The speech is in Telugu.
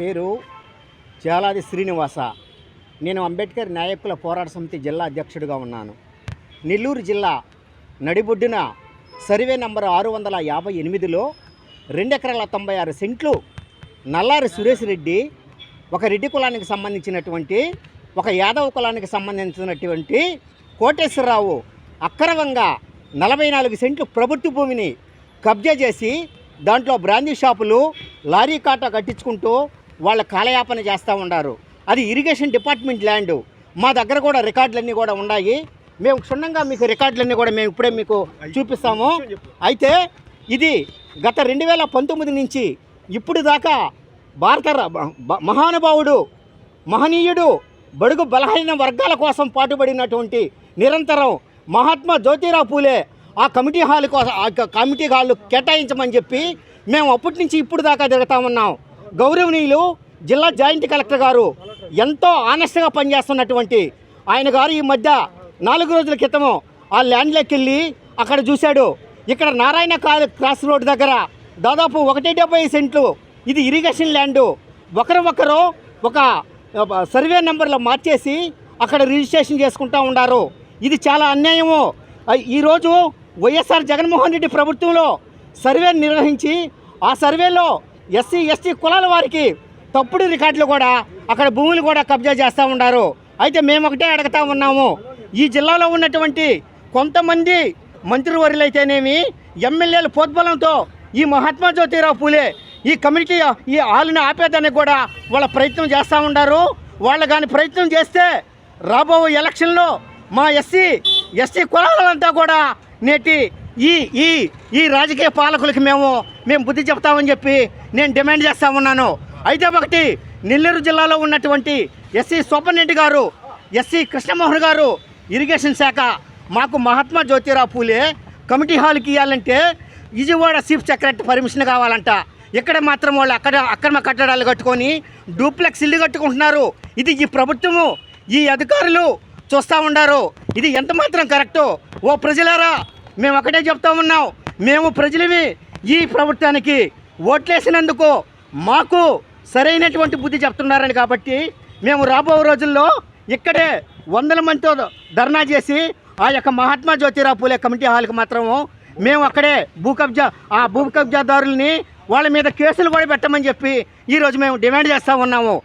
పేరు చాలాది శ్రీనివాస. నేను అంబేద్కర్ నాయకుల పోరాట సమితి జిల్లా అధ్యక్షుడిగా ఉన్నాను. నెల్లూరు జిల్లా నడిబొడ్డున సర్వే నంబర్ ఆరు వందల యాభై ఎనిమిదిలో రెండెకరాల తొంభై ఆరు సెంట్లు నల్లారి సురేష్ రెడ్డి ఒక రెడ్డి కులానికి సంబంధించినటువంటి ఒక యాదవ కులానికి సంబంధించినటువంటి కోటేశ్వరరావు అక్రమంగా నలభై నాలుగు సెంట్లు ప్రభుత్వ భూమిని కబ్జా చేసి దాంట్లో బ్రాందీ షాపులు లారీ కాటా కట్టించుకుంటూ వాళ్ళ కాలయాపన చేస్తూ ఉన్నారు. అది ఇరిగేషన్ డిపార్ట్మెంట్ ల్యాండ్. మా దగ్గర కూడా రికార్డులన్నీ కూడా ఉన్నాయి. మేము క్షుణ్ణంగా మీకు రికార్డులన్నీ కూడా మేము ఇప్పుడే మీకు చూపిస్తాము. అయితే ఇది గత రెండు వేల పంతొమ్మిది నుంచి ఇప్పుడు దాకా భారత మహానుభావుడు మహనీయుడు బడుగు బలహీన వర్గాల కోసం పాటుపడినటువంటి నిరంతరం మహాత్మా జ్యోతిరావు పూలే ఆ కమిటీ హాల్ కోసం ఆ కమిటీ హాల్ కేటాయించమని చెప్పి మేము అప్పటి నుంచి ఇప్పుడు దాకా తిరుగుతా ఉన్నాం. గౌరవనీయులు జిల్లా జాయింట్ కలెక్టర్ గారు ఎంతో ఆనెస్ట్గా పనిచేస్తున్నటువంటి ఆయన గారు ఈ మధ్య నాలుగు రోజుల క్రితము ఆ ల్యాండ్లోకి వెళ్ళి అక్కడ చూశాడు. ఇక్కడ నారాయణ కా- క్రాస్ రోడ్ దగ్గర దాదాపు ఒకటి డెబ్బై సెంట్లు ఇది ఇరిగేషన్ ల్యాండు. ఒకరు ఒకరు ఒక సర్వే నెంబర్లో మార్చేసి అక్కడ రిజిస్ట్రేషన్ చేసుకుంటా ఉన్నారు ఇది చాలా అన్యాయము. ఈరోజు వైఎస్ఆర్ జగన్మోహన్ రెడ్డి ప్రభుత్వంలో సర్వే నిర్వహించి ఆ సర్వేలో ఎస్సీ ఎస్టీ కులాల వారికి తప్పుడు రికార్డులు కూడా అక్కడ భూములు కూడా కబ్జా చేస్తూ ఉన్నారు. అయితే మేము ఒకటే అడుగుతా ఉన్నాము. ఈ జిల్లాలో ఉన్నటువంటి కొంతమంది మంత్రివర్యులైతేనేమి ఎమ్మెల్యేల పోద్బలంతో ఈ మహాత్మా జ్యోతిరావు పూలే ఈ కమిటీ ఈ ఆలుని ఆపేదానికి కూడా వాళ్ళ ప్రయత్నం చేస్తూ ఉన్నారు. వాళ్ళు కానీ ప్రయత్నం చేస్తే రాబో ఎలక్షన్లో మా ఎస్సీ ఎస్సీ కులాలంతా కూడా నేటి ఈ ఈ ఈ రాజకీయ పాలకులకి మేము మేము బుద్ధి చెప్తామని చెప్పి నేను డిమాండ్ చేస్తా ఉన్నాను. అయితే ఒకటి నెల్లూరు జిల్లాలో ఉన్నటువంటి ఎస్సీ సూపర్నెంట్ గారు ఎస్సీ కృష్ణమోహన్ గారు ఇరిగేషన్ శాఖ మాకు మహాత్మా జ్యోతిరావు పూలే. కమిటీ హాల్కి ఇవ్వాలంటే విజయవాడ చీఫ్ సెక్రటరీ పర్మిషన్ కావాలంట. ఇక్కడ మాత్రం వాళ్ళు అక్కడ అక్రమ కట్టడాలు కట్టుకొని డూప్లెక్స్ ఇల్లు కట్టుకుంటున్నారు. ఇది ఈ ప్రభుత్వము. ఈ అధికారులు చూస్తూ ఉన్నారు ఇది ఎంత మాత్రం కరెక్టు? ఓ ప్రజలారా మేము ఒకటే చెప్తా ఉన్నాం. మేము ప్రజలవి ఈ ప్రభుత్వానికి ఓట్లేసినందుకు మాకు సరైనటువంటి బుద్ధి చెప్తున్నారని కాబట్టి మేము రాబో రోజుల్లో ఇక్కడే వందల మందితో ధర్నా చేసి ఆ యొక్క మహాత్మా జ్యోతిరావు పూలే కమిటీ హాల్కి మాత్రము మేము అక్కడే భూ కబ్జా ఆ భూ కబ్జాదారుల్ని వాళ్ళ మీద కేసులు కూడా పెట్టమని చెప్పి ఈరోజు మేము డిమాండ్ చేస్తూ ఉన్నాము.